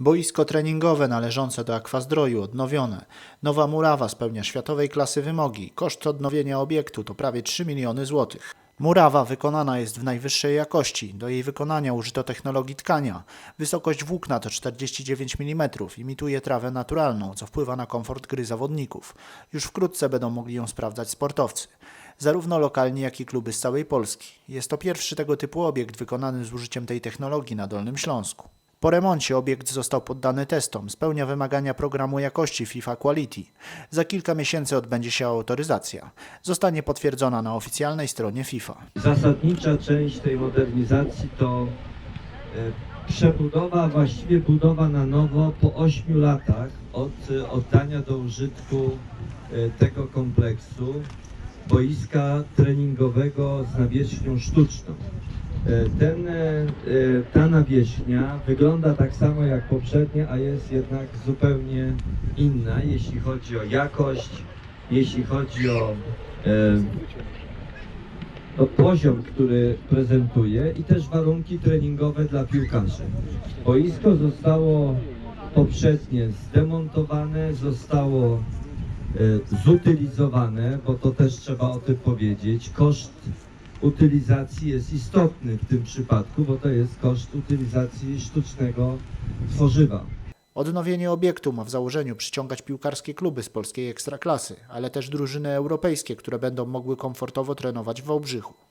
Boisko treningowe należące do Akwazdroju odnowione. Nowa murawa spełnia światowej klasy wymogi. Koszt odnowienia obiektu to prawie 3 miliony złotych. Murawa wykonana jest w najwyższej jakości. Do jej wykonania użyto technologii tkania. Wysokość włókna to 49 mm. Imituje trawę naturalną, co wpływa na komfort gry zawodników. Już wkrótce będą mogli ją sprawdzać sportowcy. Zarówno lokalni, jak i kluby z całej Polski. Jest to pierwszy tego typu obiekt wykonany z użyciem tej technologii na Dolnym Śląsku. Po remoncie obiekt został poddany testom, spełnia wymagania programu jakości FIFA Quality. Za kilka miesięcy odbędzie się autoryzacja. Zostanie potwierdzona na oficjalnej stronie FIFA. Zasadnicza część tej modernizacji to e, przebudowa, właściwie budowa na nowo po 8 latach od e, oddania do użytku e, tego kompleksu boiska treningowego z nawierzchnią sztuczną. E, Ten, e, ta nawierzchnia wygląda tak samo jak poprzednia, a jest jednak zupełnie inna, jeśli chodzi o jakość, jeśli chodzi o e, to poziom, który prezentuje i też warunki treningowe dla piłkarzy. Boisko zostało poprzednie zdemontowane, zostało zutylizowane, bo to też trzeba o tym powiedzieć. Koszt utylizacji jest istotny w tym przypadku, bo to jest koszt utylizacji sztucznego tworzywa. Odnowienie obiektu ma w założeniu przyciągać piłkarskie kluby z polskiej ekstraklasy, ale też drużyny europejskie, które będą mogły komfortowo trenować w Wałbrzychu.